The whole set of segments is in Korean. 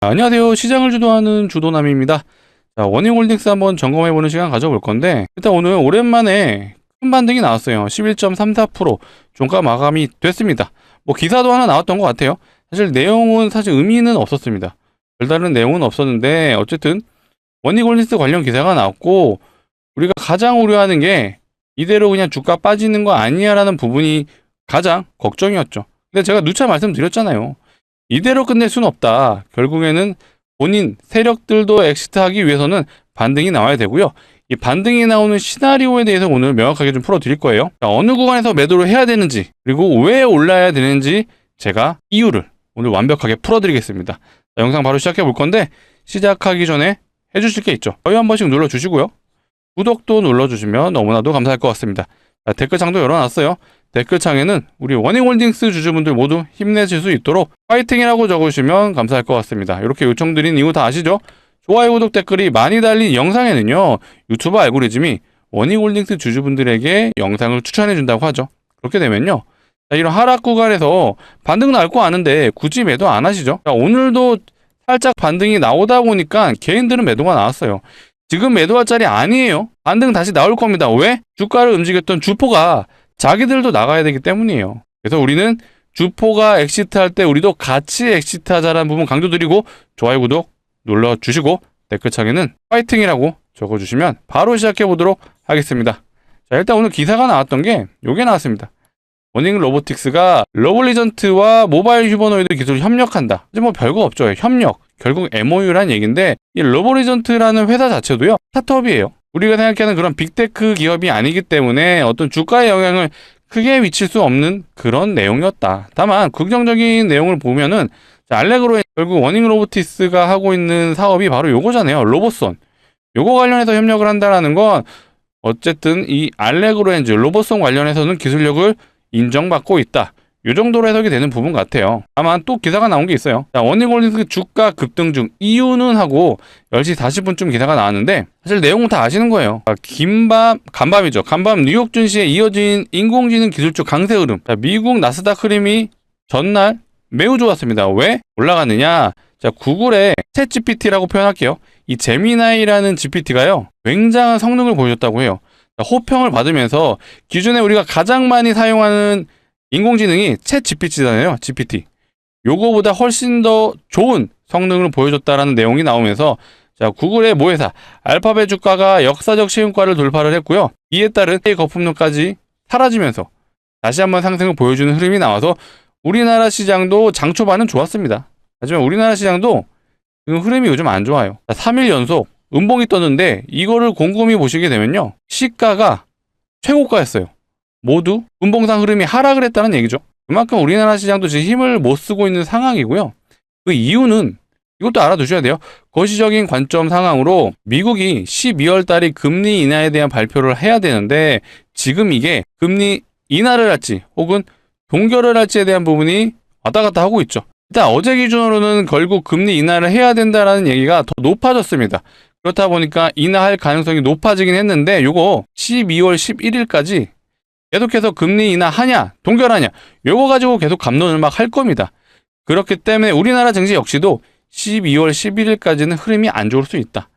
안녕하세요. 시장을 주도하는 주도남입니다. 자, 원닝홀딩스 한번 점검해보는 시간 가져볼 건데, 일단 오늘 오랜만에 큰 반등이 나왔어요. 11.34% 종가 마감이 됐습니다. 뭐 기사도 하나 나왔던 것 같아요. 사실 내용은 사실 의미는 없었습니다. 별다른 내용은 없었는데, 어쨌든 원닝홀딩스 관련 기사가 나왔고, 우리가 가장 우려하는 게 이대로 그냥 주가 빠지는 거 아니야라는 부분이 가장 걱정이었죠. 근데 제가 누차 말씀드렸잖아요. 이대로 끝낼 수는 없다. 결국에는 본인 세력들도 엑시트하기 위해서는 반등이 나와야 되고요. 이 반등이 나오는 시나리오에 대해서 오늘 명확하게 좀 풀어드릴 거예요. 자, 어느 구간에서 매도를 해야 되는지 그리고 왜 올라야 되는지 제가 이유를 오늘 완벽하게 풀어드리겠습니다. 자, 영상 바로 시작해 볼 건데 시작하기 전에 해주실 게 있죠. 저희 한 번씩 눌러주시고요. 구독도 눌러주시면 너무나도 감사할 것 같습니다. 자, 댓글창도 열어놨어요. 댓글창에는 우리 워닝홀딩스 주주분들 모두 힘내실 수 있도록 파이팅이라고 적으시면 감사할 것 같습니다. 이렇게 요청드린 이유 다 아시죠? 좋아요, 구독, 댓글이 많이 달린 영상에는요, 유튜브 알고리즘이 워닝홀딩스 주주분들에게 영상을 추천해준다고 하죠. 그렇게 되면요, 자, 이런 하락 구간에서 반등 날 거 아는데 굳이 매도 안 하시죠? 자, 오늘도 살짝 반등이 나오다 보니까 개인들은 매도가 나왔어요. 지금 매도할 자리 아니에요. 반등 다시 나올 겁니다. 왜? 주가를 움직였던 주포가 자기들도 나가야 되기 때문이에요. 그래서 우리는 주포가 엑시트할 때 우리도 같이 엑시트하자라는 부분 강조드리고 좋아요 구독 눌러주시고 댓글창에는 파이팅이라고 적어주시면 바로 시작해 보도록 하겠습니다. 자 일단 오늘 기사가 나왔던 게 요게 나왔습니다. 워닝 로보틱스가 러블리전트와 모바일 휴머노이드 기술 협력한다. 이제 뭐 별거 없죠. 협력. 결국 MOU란 얘기인데 이 러블리전트라는 회사 자체도요 스타트업이에요. 우리가 생각하는 그런 빅테크 기업이 아니기 때문에 어떤 주가의 영향을 크게 미칠 수 없는 그런 내용이었다. 다만 긍정적인 내용을 보면은 자, 알레그로의 결국 워닝 로보티스가 하고 있는 사업이 바로 요거잖아요. 로봇선. 요거 관련해서 협력을 한다라는 건 어쨌든 이 알레그로 엔즈 로봇선 관련해서는 기술력을 인정받고 있다. 요 정도로 해석이 되는 부분 같아요. 다만 또 기사가 나온 게 있어요. 자, 워닝홀딩스 주가 급등 중 이유는 하고 10시 40분쯤 기사가 나왔는데 사실 내용은 다 아시는 거예요. 자, 긴밤, 간밤이죠. 간밤 뉴욕 증시에 이어진 인공지능 기술적 강세 흐름. 자, 미국 나스닥 흐름이 전날 매우 좋았습니다. 왜? 올라갔느냐? 자, 구글의 챗 GPT라고 표현할게요. 이 제미나이라는 GPT가요. 굉장한 성능을 보여줬다고 해요. 자, 호평을 받으면서 기존에 우리가 가장 많이 사용하는 인공지능이 챗 GPT잖아요. GPT. 요거보다 훨씬 더 좋은 성능을 보여줬다라는 내용이 나오면서 자, 구글의 모회사 알파벳 주가가 역사적 시흥가를 돌파를 했고요. 이에 따른 거품론까지 사라지면서 다시 한번 상승을 보여주는 흐름이 나와서 우리나라 시장도 장 초반은 좋았습니다. 하지만 우리나라 시장도 지금 흐름이 요즘 안 좋아요. 자, 3일 연속 음봉이 떴는데 이거를 곰곰이 보시게 되면요. 시가가 최고가였어요. 모두 음봉상 흐름이 하락을 했다는 얘기죠. 그만큼 우리나라 시장도 지금 힘을 못 쓰고 있는 상황이고요. 그 이유는 이것도 알아두셔야 돼요. 거시적인 관점 상황으로 미국이 12월 달에 금리 인하에 대한 발표를 해야 되는데 지금 이게 금리 인하를 할지 혹은 동결을 할지에 대한 부분이 왔다 갔다 하고 있죠. 일단 어제 기준으로는 결국 금리 인하를 해야 된다라는 얘기가 더 높아졌습니다. 그렇다 보니까 인하할 가능성이 높아지긴 했는데 요거 12월 11일까지 계속해서 금리 인하 하냐 동결하냐 요거 가지고 계속 감론을 막 할 겁니다. 그렇기 때문에 우리나라 증시 역시도 12월 11일까지는 흐름이 안 좋을 수 있다.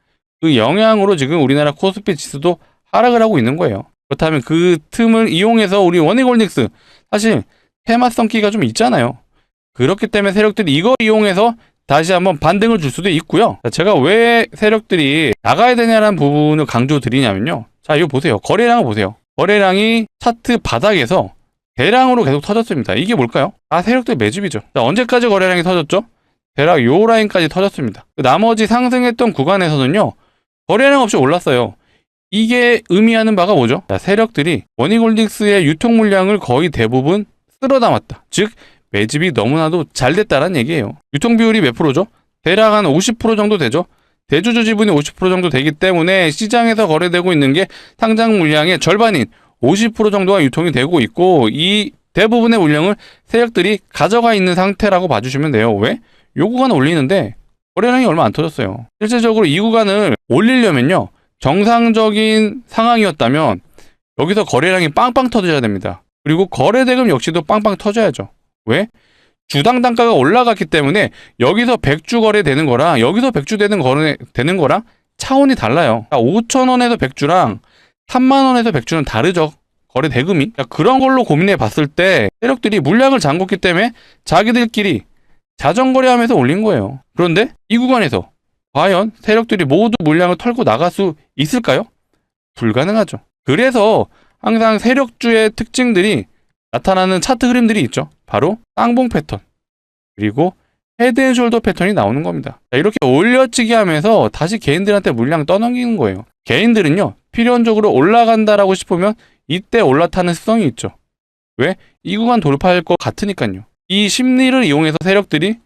그 영향으로 지금 우리나라 코스피 지수도 하락을 하고 있는 거예요. 그렇다면 그 틈을 이용해서 우리 원익홀딩스 사실 테마성기가 좀 있잖아요. 그렇기 때문에 세력들이 이걸 이용해서 다시 한번 반등을 줄 수도 있고요. 자, 제가 왜 세력들이 나가야 되냐라는 부분을 강조드리냐면요. 자, 이거 보세요. 거래량을 보세요. 거래량이 차트 바닥에서 대량으로 계속 터졌습니다. 이게 뭘까요? 아, 세력들 매집이죠. 자, 언제까지 거래량이 터졌죠? 대략 요 라인까지 터졌습니다. 그 나머지 상승했던 구간에서는요, 거래량 없이 올랐어요. 이게 의미하는 바가 뭐죠? 자, 세력들이 원익홀딩스의 유통 물량을 거의 대부분 쓸어 담았다. 즉, 매집이 너무나도 잘 됐다는 얘기예요. 유통 비율이 몇 프로죠? 대략 한 50% 정도 되죠? 대주주 지분이 50% 정도 되기 때문에 시장에서 거래되고 있는 게 상장 물량의 절반인 50% 정도가 유통이 되고 있고 이 대부분의 물량을 세력들이 가져가 있는 상태라고 봐주시면 돼요. 왜? 요 구간 올리는데 거래량이 얼마 안 터졌어요. 실질적으로 이 구간을 올리려면요. 정상적인 상황이었다면 여기서 거래량이 빵빵 터져야 됩니다. 그리고 거래 대금 역시도 빵빵 터져야죠. 왜? 주당 단가가 올라갔기 때문에 여기서 100주 거래되는 거랑 여기서 100주 되는 거래 되는 거랑 차원이 달라요. 5천 원에서 100주랑 3만 원에서 100주는 다르죠. 거래 대금이 그러니까 그런 걸로 고민해 봤을 때 세력들이 물량을 잠궜기 때문에 자기들끼리 자전거래하면서 올린 거예요. 그런데 이 구간에서 과연 세력들이 모두 물량을 털고 나갈 수 있을까요? 불가능하죠. 그래서 항상 세력주의 특징들이 나타나는 차트 흐름들이 있죠. 바로 쌍봉 패턴 그리고 헤드앤숄더 패턴이 나오는 겁니다. 자, 이렇게 올려치기 하면서 다시 개인들한테 물량 떠넘기는 거예요. 개인들은요 필연적으로 올라간다라고 싶으면 이때 올라타는 습성이 있죠. 왜? 이 구간 돌파할 것 같으니까요. 이 심리를 이용해서 세력들이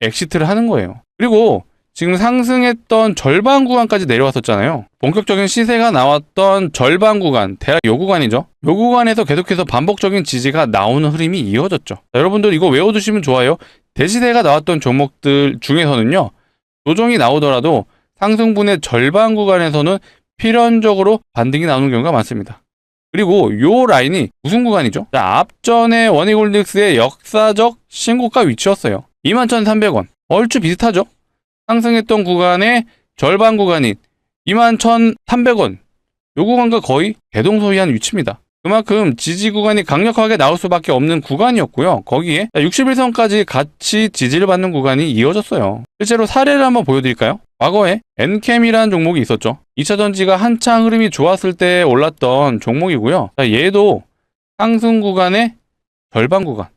엑시트를 하는 거예요. 그리고 지금 상승했던 절반 구간까지 내려왔었잖아요. 본격적인 시세가 나왔던 절반 구간, 대략 요 구간이죠. 요 구간에서 계속해서 반복적인 지지가 나오는 흐름이 이어졌죠. 자, 여러분들 이거 외워두시면 좋아요. 대시세가 나왔던 종목들 중에서는요. 조정이 나오더라도 상승분의 절반 구간에서는 필연적으로 반등이 나오는 경우가 많습니다. 그리고 요 라인이 무슨 구간이죠? 자, 앞전에 원익홀딩스의 역사적 신고가 위치였어요. 21,300원. 얼추 비슷하죠? 상승했던 구간의 절반 구간인 21,300원. 요 구간과 거의 대동소이한 위치입니다. 그만큼 지지 구간이 강력하게 나올 수밖에 없는 구간이었고요. 거기에 61선까지 같이 지지를 받는 구간이 이어졌어요. 실제로 사례를 한번 보여드릴까요? 과거에 엔캠이라는 종목이 있었죠. 2차 전지가 한창 흐름이 좋았을 때 올랐던 종목이고요. 자, 얘도 상승 구간의 절반 구간.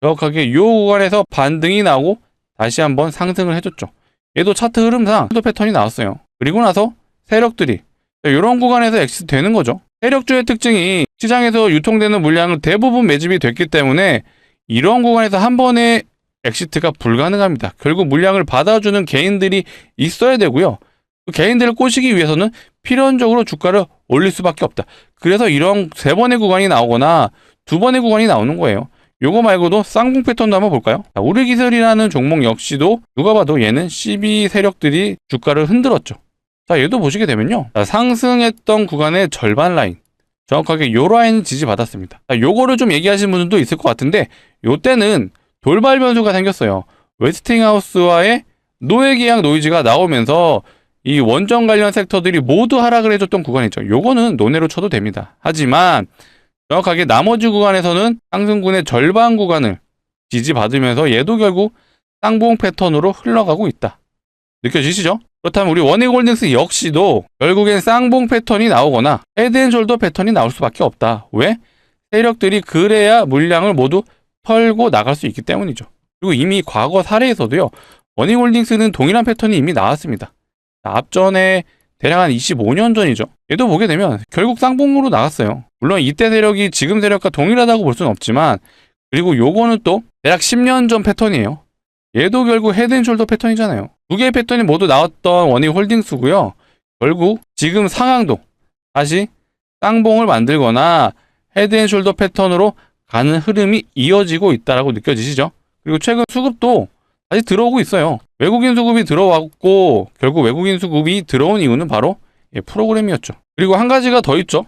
정확하게 이 구간에서 반등이 나오고 다시 한번 상승을 해줬죠. 얘도 차트 흐름상 도 패턴이 나왔어요. 그리고 나서 세력들이 이런 구간에서 엑시트 되는 거죠. 세력주의 특징이 시장에서 유통되는 물량을 대부분 매집이 됐기 때문에 이런 구간에서 한 번에 엑시트가 불가능합니다. 결국 물량을 받아주는 개인들이 있어야 되고요. 그 개인들을 꼬시기 위해서는 필연적으로 주가를 올릴 수밖에 없다. 그래서 이런 세 번의 구간이 나오거나 두 번의 구간이 나오는 거예요. 요거 말고도 쌍봉 패턴도 한번 볼까요? 자, 우리기술이라는 종목 역시도 누가 봐도 얘는 12 세력들이 주가를 흔들었죠. 자, 얘도 보시게 되면요. 자, 상승했던 구간의 절반 라인. 정확하게 요 라인 지지받았습니다. 자, 요거를 좀 얘기하시는 분들도 있을 것 같은데, 요 때는 돌발 변수가 생겼어요. 웨스팅하우스와의 노예 계약 노이즈가 나오면서 이 원전 관련 섹터들이 모두 하락을 해줬던 구간이죠. 요거는 논외로 쳐도 됩니다. 하지만 정확하게 나머지 구간에서는 상승군의 절반 구간을 지지받으면서 얘도 결국 쌍봉 패턴으로 흘러가고 있다. 느껴지시죠? 그렇다면 우리 원익홀딩스 역시도 결국엔 쌍봉 패턴이 나오거나 헤드앤숄더 패턴이 나올 수밖에 없다. 왜? 세력들이 그래야 물량을 모두 털고 나갈 수 있기 때문이죠. 그리고 이미 과거 사례에서도요. 원익홀딩스는 동일한 패턴이 이미 나왔습니다. 앞전에 대략 한 25년 전이죠. 얘도 보게 되면 결국 쌍봉으로 나갔어요. 물론 이때 세력이 지금 세력과 동일하다고 볼 수는 없지만 그리고 요거는 또 대략 10년 전 패턴이에요. 얘도 결국 헤드앤숄더 패턴이잖아요. 두 개의 패턴이 모두 나왔던 원익홀딩스고요. 결국 지금 상황도 다시 쌍봉을 만들거나 헤드앤숄더 패턴으로 가는 흐름이 이어지고 있다라고 느껴지시죠? 그리고 최근 수급도 다시 들어오고 있어요. 외국인 수급이 들어왔고 결국 외국인 수급이 들어온 이유는 바로 예, 프로그램이었죠. 그리고 한 가지가 더 있죠.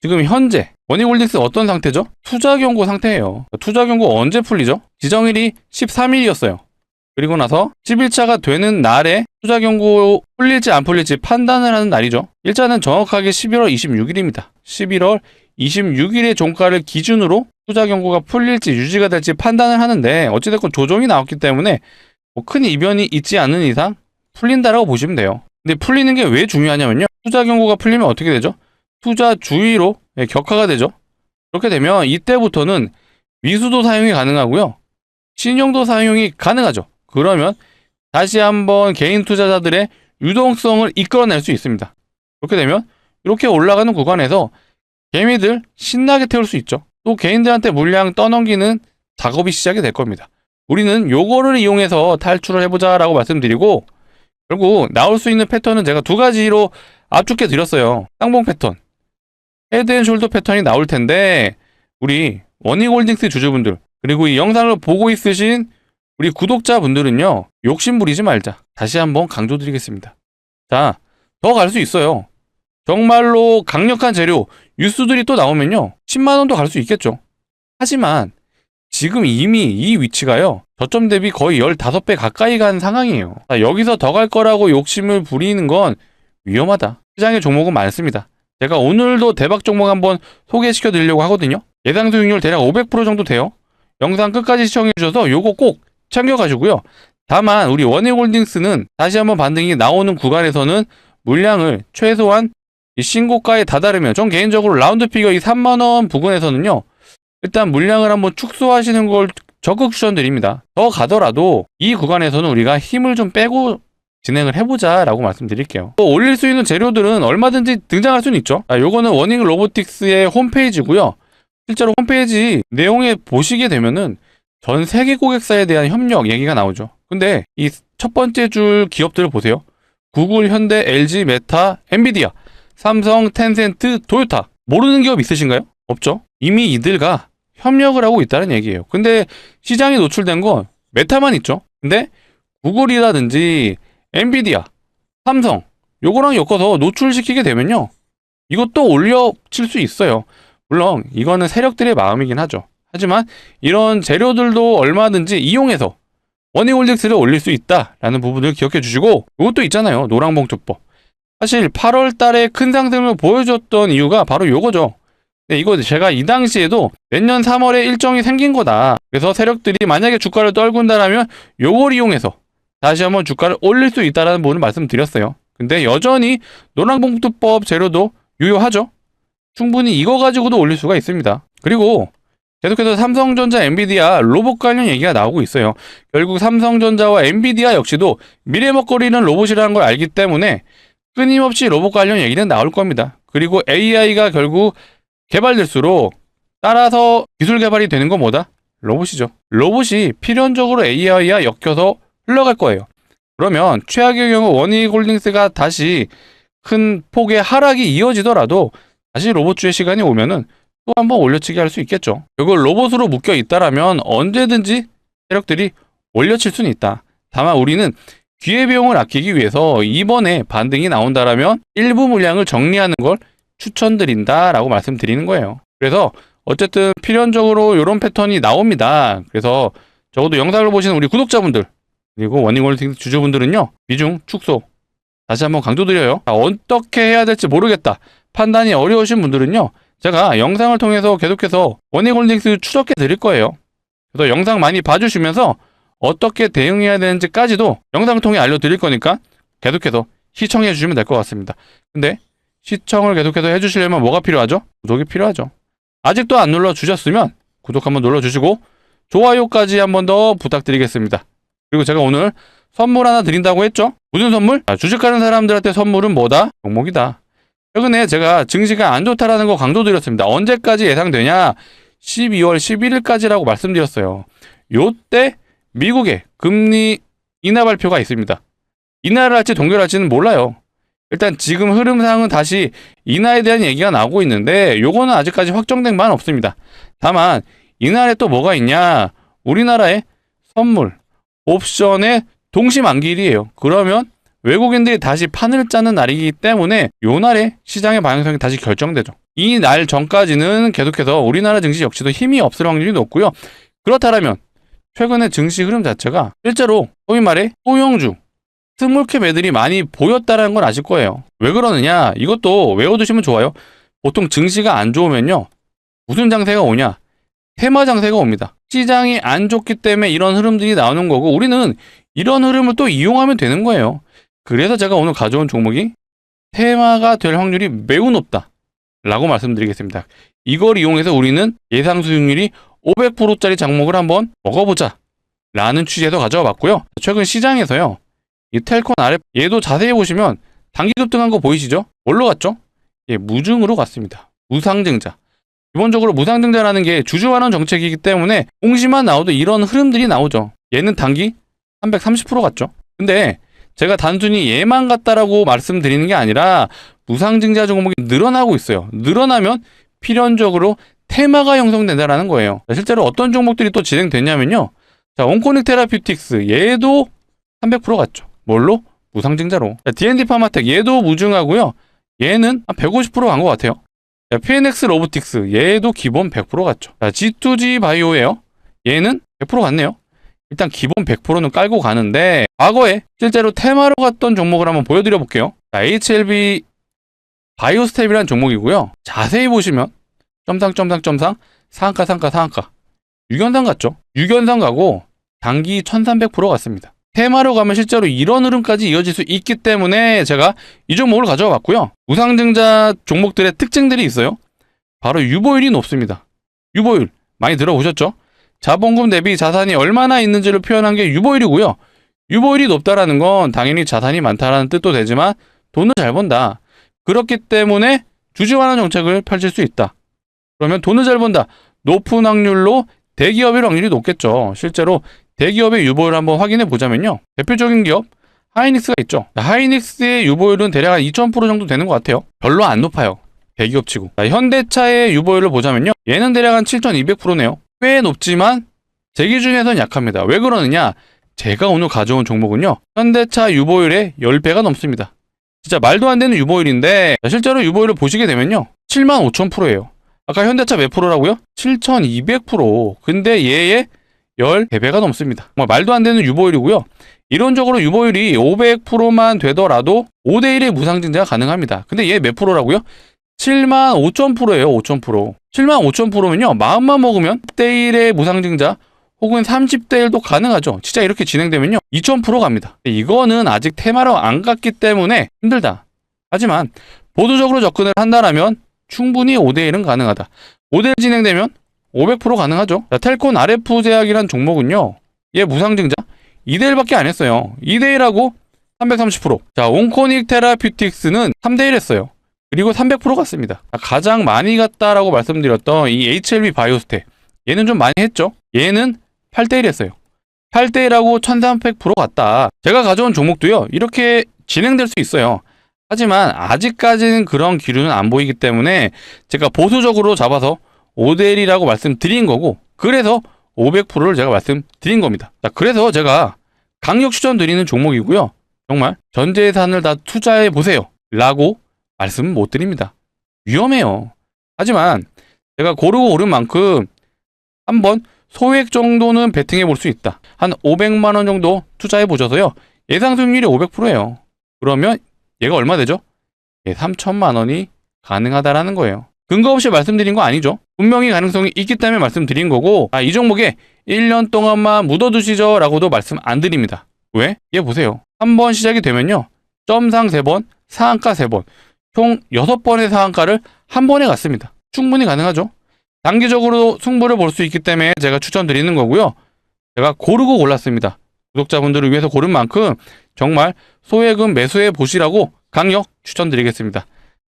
지금 현재 원익홀딩스 어떤 상태죠? 투자 경고 상태예요. 투자 경고 언제 풀리죠? 지정일이 13일이었어요. 그리고 나서 10일차가 되는 날에 투자 경고 풀릴지 안 풀릴지 판단을 하는 날이죠. 일자는 정확하게 11월 26일입니다. 11월 26일의 종가를 기준으로 투자 경고가 풀릴지 유지가 될지 판단을 하는데 어찌됐건 조정이 나왔기 때문에 뭐 큰 이변이 있지 않은 이상 풀린다라고 보시면 돼요. 근데 풀리는 게 왜 중요하냐면요. 투자 경고가 풀리면 어떻게 되죠? 투자 주의로 예, 격화가 되죠. 그렇게 되면 이때부터는 미수도 사용이 가능하고요. 신용도 사용이 가능하죠. 그러면 다시 한번 개인 투자자들의 유동성을 이끌어낼 수 있습니다. 그렇게 되면 이렇게 올라가는 구간에서 개미들 신나게 태울 수 있죠. 또 개인들한테 물량 떠넘기는 작업이 시작이 될 겁니다. 우리는 요거를 이용해서 탈출을 해보자 라고 말씀드리고 결국 나올 수 있는 패턴은 제가 두 가지로 압축해 드렸어요. 쌍봉 패턴, 헤드앤숄더 패턴이 나올 텐데 우리 원익홀딩스 주주분들 그리고 이 영상을 보고 있으신 우리 구독자분들은요 욕심 부리지 말자 다시 한번 강조드리겠습니다. 자, 더 갈 수 있어요. 정말로 강력한 재료 뉴스들이 또 나오면요 10만 원도 갈 수 있겠죠. 하지만 지금 이미 이 위치가요. 저점 대비 거의 15배 가까이 간 상황이에요. 자, 여기서 더 갈 거라고 욕심을 부리는 건 위험하다. 시장의 종목은 많습니다. 제가 오늘도 대박 종목 한번 소개시켜 드리려고 하거든요. 예상 수익률 대략 500% 정도 돼요. 영상 끝까지 시청해 주셔서 요거 꼭 챙겨 가시고요. 다만 우리 원해홀딩스는 다시 한번 반등이 나오는 구간에서는 물량을 최소한 이 신고가에 다다르면 전 개인적으로 라운드 피겨 이 3만 원 부근에서는요. 일단 물량을 한번 축소하시는 걸 적극 추천드립니다. 더 가더라도 이 구간에서는 우리가 힘을 좀 빼고 진행을 해보자 라고 말씀드릴게요. 또 올릴 수 있는 재료들은 얼마든지 등장할 수는 있죠. 아, 요거는 워닝 로보틱스의 홈페이지고요. 실제로 홈페이지 내용에 보시게 되면은 전 세계 고객사에 대한 협력 얘기가 나오죠. 근데 이 첫 번째 줄 기업들을 보세요. 구글, 현대, LG, 메타, 엔비디아, 삼성, 텐센트, 도요타. 모르는 기업 있으신가요? 없죠. 이미 이들과 협력을 하고 있다는 얘기예요. 근데 시장에 노출된 건 메타만 있죠. 근데 구글이라든지 엔비디아, 삼성 요거랑 엮어서 노출시키게 되면요. 이것도 올려칠 수 있어요. 물론 이거는 세력들의 마음이긴 하죠. 하지만 이런 재료들도 얼마든지 이용해서 원이홀릭스를 올릴 수 있다라는 부분을 기억해 주시고 이것도 있잖아요. 노랑봉투법. 사실 8월 달에 큰 상승을 보여줬던 이유가 바로 요거죠. 네, 이거 제가 이 당시에도 내년 3월에 일정이 생긴 거다. 그래서 세력들이 만약에 주가를 떨군다라면 요걸 이용해서 다시 한번 주가를 올릴 수 있다라는 부분을 말씀드렸어요. 근데 여전히 노랑봉투법 재료도 유효하죠. 충분히 이거 가지고도 올릴 수가 있습니다. 그리고 계속해서 삼성전자, 엔비디아 로봇 관련 얘기가 나오고 있어요. 결국 삼성전자와 엔비디아 역시도 미래 먹거리는 로봇이라는 걸 알기 때문에 끊임없이 로봇 관련 얘기는 나올 겁니다. 그리고 AI가 결국 개발될수록 따라서 기술 개발이 되는 건 뭐다? 로봇이죠. 로봇이 필연적으로 AI와 엮여서 흘러갈 거예요. 그러면 최악의 경우 원익 홀딩스가 다시 큰 폭의 하락이 이어지더라도 다시 로봇주의 시간이 오면은 또 한번 올려치기 할 수 있겠죠. 이걸 로봇으로 묶여 있다라면 언제든지 세력들이 올려칠 수는 있다. 다만 우리는 기회비용을 아끼기 위해서 이번에 반등이 나온다라면 일부 물량을 정리하는 걸 추천드린다 라고 말씀드리는 거예요. 그래서 어쨌든 필연적으로 이런 패턴이 나옵니다. 그래서 적어도 영상을 보시는 우리 구독자분들 그리고 워닝홀딩 주주분들은요 비중 축소 다시 한번 강조드려요. 자, 어떻게 해야 될지 모르겠다. 판단이 어려우신 분들은요 제가 영상을 통해서 계속해서 원익홀딩스 추적해 드릴 거예요. 그래서 영상 많이 봐주시면서 어떻게 대응해야 되는지까지도 영상을 통해 알려드릴 거니까 계속해서 시청해 주시면 될 것 같습니다. 근데 시청을 계속해서 해주시려면 뭐가 필요하죠? 구독이 필요하죠. 아직도 안 눌러주셨으면 구독 한번 눌러주시고 좋아요까지 한번 더 부탁드리겠습니다. 그리고 제가 오늘 선물 하나 드린다고 했죠? 무슨 선물? 아, 주식 하는 사람들한테 선물은 뭐다? 종목이다. 최근에 제가 증시가 안 좋다라는 거 강조드렸습니다. 언제까지 예상되냐? 12월 11일까지라고 말씀드렸어요. 요때 미국의 금리 인하 발표가 있습니다. 인하를 할지 동결할지는 몰라요. 일단 지금 흐름상은 다시 인하에 대한 얘기가 나오고 있는데 요거는 아직까지 확정된 바는 없습니다. 다만 이날에 또 뭐가 있냐? 우리나라의 선물, 옵션의 동시 만기일이에요. 그러면 외국인들이 다시 판을 짜는 날이기 때문에 요 날에 시장의 방향성이 다시 결정되죠. 이 날 전까지는 계속해서 우리나라 증시 역시도 힘이 없을 확률이 높고요. 그렇다면 최근의 증시 흐름 자체가 실제로 소위 말해 소형주, 스몰캡 애들이 많이 보였다는 걸 아실 거예요. 왜 그러느냐? 이것도 외워두시면 좋아요. 보통 증시가 안 좋으면요. 무슨 장세가 오냐? 테마 장세가 옵니다. 시장이 안 좋기 때문에 이런 흐름들이 나오는 거고 우리는 이런 흐름을 또 이용하면 되는 거예요. 그래서 제가 오늘 가져온 종목이 테마가 될 확률이 매우 높다. 라고 말씀드리겠습니다. 이걸 이용해서 우리는 예상 수익률이 500%짜리 종목을 한번 먹어보자. 라는 취지에서 가져와 봤고요. 최근 시장에서요. 이 텔콘 RF 얘도 자세히 보시면 단기 급등한 거 보이시죠? 뭘로 갔죠? 예, 무증으로 갔습니다. 무상증자. 기본적으로 무상증자라는 게 주주환원 정책이기 때문에 공시만 나오도 이런 흐름들이 나오죠. 얘는 단기 330% 갔죠. 근데 제가 단순히 얘만 갔다라고 말씀드리는 게 아니라 무상증자 종목이 늘어나고 있어요. 늘어나면 필연적으로 테마가 형성된다라는 거예요. 실제로 어떤 종목들이 또 진행됐냐면요. 자, 온코닉 테라피틱스 얘도 300% 갔죠. 뭘로? 무상증자로. 자, D&D 파마텍 얘도 무증하고요. 얘는 한 150%간 것 같아요. 자, PNX 로보틱스 얘도 기본 100% 갔죠. 자, G2G 바이오예요. 얘는 100% 같네요. 일단 기본 100%는 깔고 가는데 과거에 실제로 테마로 갔던 종목을 한번 보여드려 볼게요. 자, HLB 바이오스텝이라는 종목이고요. 자세히 보시면 점상 점상 점상 상한가 상가 상한가 유견상 같죠? 유견상 가고 단기 1300% 같습니다. 테마로 가면 실제로 이런 흐름까지 이어질 수 있기 때문에 제가 이 종목을 가져와 봤고요. 우상증자 종목들의 특징들이 있어요. 바로 유보율이 높습니다. 유보율 많이 들어보셨죠? 자본금 대비 자산이 얼마나 있는지를 표현한 게 유보율이고요. 유보율이 높다라는 건 당연히 자산이 많다라는 뜻도 되지만 돈을 잘 번다. 그렇기 때문에 주주환원 정책을 펼칠 수 있다. 그러면 돈을 잘 번다. 높은 확률로 대기업의 확률이 높겠죠. 실제로 대기업의 유보율 한번 확인해 보자면요. 대표적인 기업 하이닉스가 있죠. 하이닉스의 유보율은 대략 한 2,000% 정도 되는 것 같아요. 별로 안 높아요. 대기업 치고. 자, 현대차의 유보율을 보자면요. 얘는 대략 한 7,200%네요. 꽤 높지만 제 기준에선 약합니다. 왜 그러느냐? 제가 오늘 가져온 종목은요. 현대차 유보율의 10배가 넘습니다. 진짜 말도 안 되는 유보율인데 실제로 유보율을 보시게 되면요. 7만 5천 프로예요. 아까 현대차 몇 프로라고요? 7,200%. 근데 얘의 10배가 넘습니다. 정말 말도 안 되는 유보율이고요. 이론적으로 유보율이 500%만 되더라도 5대1의 무상증자가 가능합니다. 근데 얘 몇 프로라고요? 7만 5천 프로예요. 5천 프로. 7만 5천 프로면요. 마음만 먹으면 10대1의 무상증자 혹은 30대1도 가능하죠. 진짜 이렇게 진행되면요. 2,000% 갑니다. 이거는 아직 테마로 안 갔기 때문에 힘들다. 하지만 보도적으로 접근을 한다라면 충분히 5대1은 가능하다. 5대1 진행되면 500% 가능하죠. 자, 텔콘 RF 제약이란 종목은요. 얘 무상증자 2대1밖에 안 했어요. 2대1하고 330%. 자, 온코닉 테라퓨틱스는 3대1 했어요. 그리고 300% 갔습니다. 가장 많이 갔다라고 말씀드렸던 이 HLB 바이오스텍. 얘는 좀 많이 했죠. 얘는 8대1 했어요. 8대1하고 1300% 갔다. 제가 가져온 종목도요. 이렇게 진행될 수 있어요. 하지만 아직까지는 그런 기류는 안 보이기 때문에 제가 보수적으로 잡아서 5대1이라고 말씀드린 거고 그래서 500%를 제가 말씀드린 겁니다. 자, 그래서 제가 강력 추천드리는 종목이고요. 정말 전 재산을 다 투자해 보세요. 라고 말씀 못 드립니다. 위험해요. 하지만 제가 고르고 오른 만큼 한번 소액 정도는 베팅해 볼 수 있다. 한 500만 원 정도 투자해 보셔서요. 예상 수익률이 500%예요. 그러면 얘가 얼마 되죠? 예, 3천만 원이 가능하다라는 거예요. 근거 없이 말씀드린 거 아니죠? 분명히 가능성이 있기 때문에 말씀드린 거고, 아, 이 종목에 1년 동안만 묻어두시죠 라고도 말씀 안 드립니다. 왜? 얘 보세요. 한 번 시작이 되면요. 점상 3번, 상한가 3번, 총 6번의 상한가를 한 번에 갔습니다. 충분히 가능하죠? 단기적으로 승부를 볼 수 있기 때문에 제가 추천드리는 거고요. 제가 고르고 골랐습니다. 구독자분들을 위해서 고른 만큼 정말 소액은 매수해 보시라고 강력 추천드리겠습니다.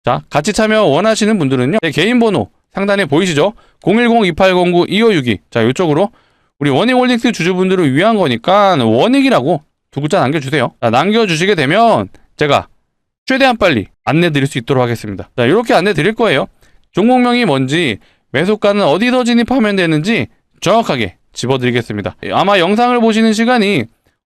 자, 같이 참여 원하시는 분들은요. 제 개인 번호 상단에 보이시죠? 010-2809-2562. 자, 이쪽으로 우리 원익 홀딩스 주주분들을 위한 거니까 원익이라고 두 글자 남겨주세요. 자, 남겨주시게 되면 제가 최대한 빨리 안내 드릴 수 있도록 하겠습니다. 자, 이렇게 안내 드릴 거예요. 종목명이 뭔지, 매수가는 어디서 진입하면 되는지 정확하게 집어드리겠습니다. 아마 영상을 보시는 시간이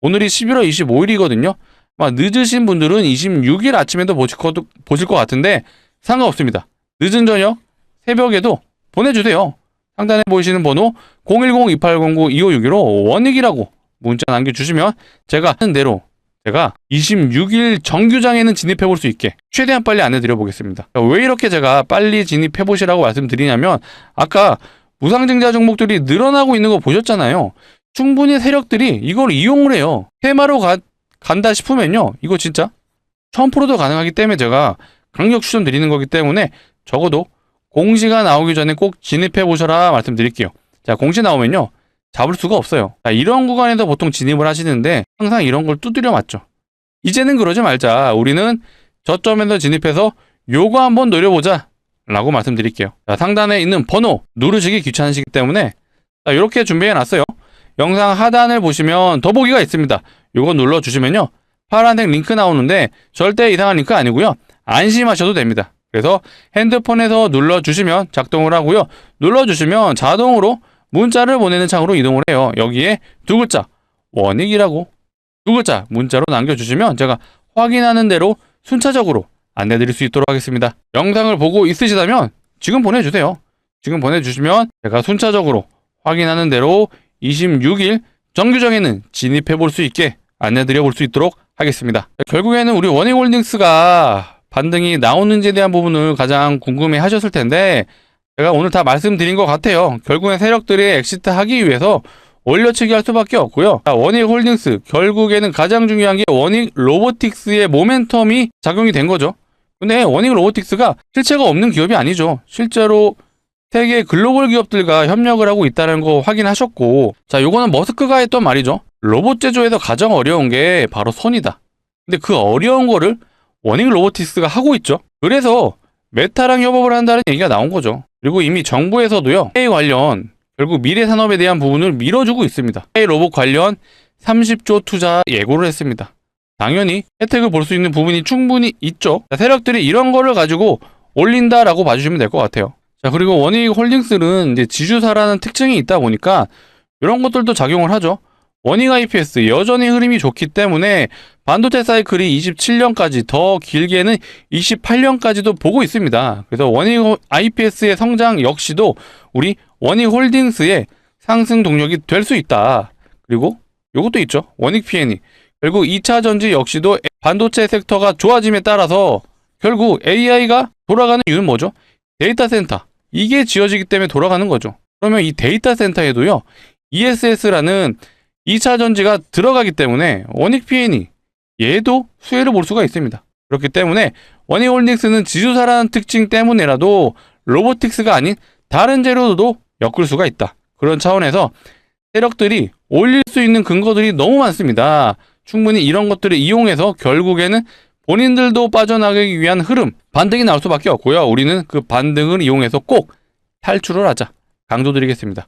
오늘이 11월 25일이거든요. 아마 늦으신 분들은 26일 아침에도 보실 것, 보실 것 같은데 상관없습니다. 늦은 저녁, 새벽에도 보내주세요. 상단에 보이시는 번호 010-2809-2561로 원익이라고 문자 남겨주시면 제가 하는 대로 제가 26일 정규장에는 진입해 볼 수 있게 최대한 빨리 안내 드려 보겠습니다. 왜 이렇게 제가 빨리 진입해 보시라고 말씀드리냐면 아까 무상증자 종목들이 늘어나고 있는 거 보셨잖아요. 충분히 세력들이 이걸 이용을 해요. 테마로 가, 간다 싶으면요. 이거 진짜 1000%도 가능하기 때문에 제가 강력 추천드리는 거기 때문에 적어도 공시가 나오기 전에 꼭 진입해 보셔라 말씀드릴게요. 자, 공시 나오면요. 잡을 수가 없어요. 자, 이런 구간에서 보통 진입을 하시는데 항상 이런 걸 두드려 맞죠. 이제는 그러지 말자. 우리는 저점에서 진입해서 요거 한번 노려보자. 라고 말씀드릴게요. 자, 상단에 있는 번호 누르시기 귀찮으시기 때문에 자, 이렇게 준비해 놨어요. 영상 하단을 보시면 더보기가 있습니다. 요거 눌러 주시면요. 파란색 링크 나오는데 절대 이상한 링크 아니고요. 안심하셔도 됩니다. 그래서 핸드폰에서 눌러 주시면 작동을 하고요. 눌러 주시면 자동으로 문자를 보내는 창으로 이동을 해요. 여기에 두 글자 원익이라고 두 글자 문자로 남겨주시면 제가 확인하는 대로 순차적으로 안내드릴 수 있도록 하겠습니다. 영상을 보고 있으시다면 지금 보내주세요. 지금 보내주시면 제가 순차적으로 확인하는 대로 26일 정규정에는 진입해 볼 수 있게 안내드려 볼 수 있도록 하겠습니다. 결국에는 우리 원익홀딩스가 반등이 나오는지에 대한 부분을 가장 궁금해 하셨을 텐데 제가 오늘 다 말씀드린 것 같아요. 결국엔 세력들이 엑시트 하기 위해서 올려치기 할 수밖에 없고요. 자, 원익 홀딩스 결국에는 가장 중요한 게 원익 로보틱스의 모멘텀이 작용이 된 거죠. 근데 원익 로보틱스가 실체가 없는 기업이 아니죠. 실제로 세계 글로벌 기업들과 협력을 하고 있다는 거 확인하셨고, 자, 요거는 머스크가 했던 말이죠. 로봇 제조에서 가장 어려운 게 바로 선이다. 근데 그 어려운 거를 원익 로보틱스가 하고 있죠. 그래서 메타랑 협업을 한다는 얘기가 나온 거죠. 그리고 이미 정부에서도요, AI 관련 결국 미래 산업에 대한 부분을 밀어주고 있습니다. AI 로봇 관련 30조 투자 예고를 했습니다. 당연히 혜택을 볼 수 있는 부분이 충분히 있죠. 자, 세력들이 이런 거를 가지고 올린다라고 봐주시면 될 것 같아요. 자, 그리고 원익 홀딩스는 이제 지주사라는 특징이 있다 보니까 이런 것들도 작용을 하죠. 원익 IPS 여전히 흐름이 좋기 때문에 반도체 사이클이 27년까지 더 길게는 28년까지도 보고 있습니다. 그래서 원익 IPS의 성장 역시도 우리 원익 홀딩스의 상승 동력이 될 수 있다. 그리고 이것도 있죠. 원익 PN이 결국 2차 전지 역시도 반도체 섹터가 좋아짐에 따라서 결국 AI가 돌아가는 이유는 뭐죠? 데이터 센터. 이게 지어지기 때문에 돌아가는 거죠. 그러면 이 데이터 센터에도요, ESS라는 2차 전지가 들어가기 때문에 원익 PN이 얘도 수혜를 볼 수가 있습니다. 그렇기 때문에 원익 홀딩스는 지주사라는 특징 때문에라도 로보틱스가 아닌 다른 재료도 엮을 수가 있다. 그런 차원에서 세력들이 올릴 수 있는 근거들이 너무 많습니다. 충분히 이런 것들을 이용해서 결국에는 본인들도 빠져나가기 위한 흐름, 반등이 나올 수밖에 없고요. 우리는 그 반등을 이용해서 꼭 탈출을 하자. 강조드리겠습니다.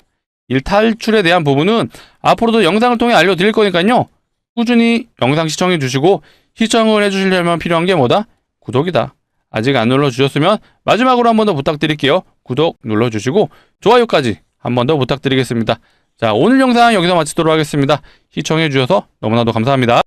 이 탈출에 대한 부분은 앞으로도 영상을 통해 알려드릴 거니까요. 꾸준히 영상 시청해 주시고 시청을 해 주시려면 필요한 게 뭐다? 구독이다. 아직 안 눌러주셨으면 마지막으로 한 번 더 부탁드릴게요. 구독 눌러주시고 좋아요까지 한 번 더 부탁드리겠습니다. 자, 오늘 영상 여기서 마치도록 하겠습니다. 시청해 주셔서 너무나도 감사합니다.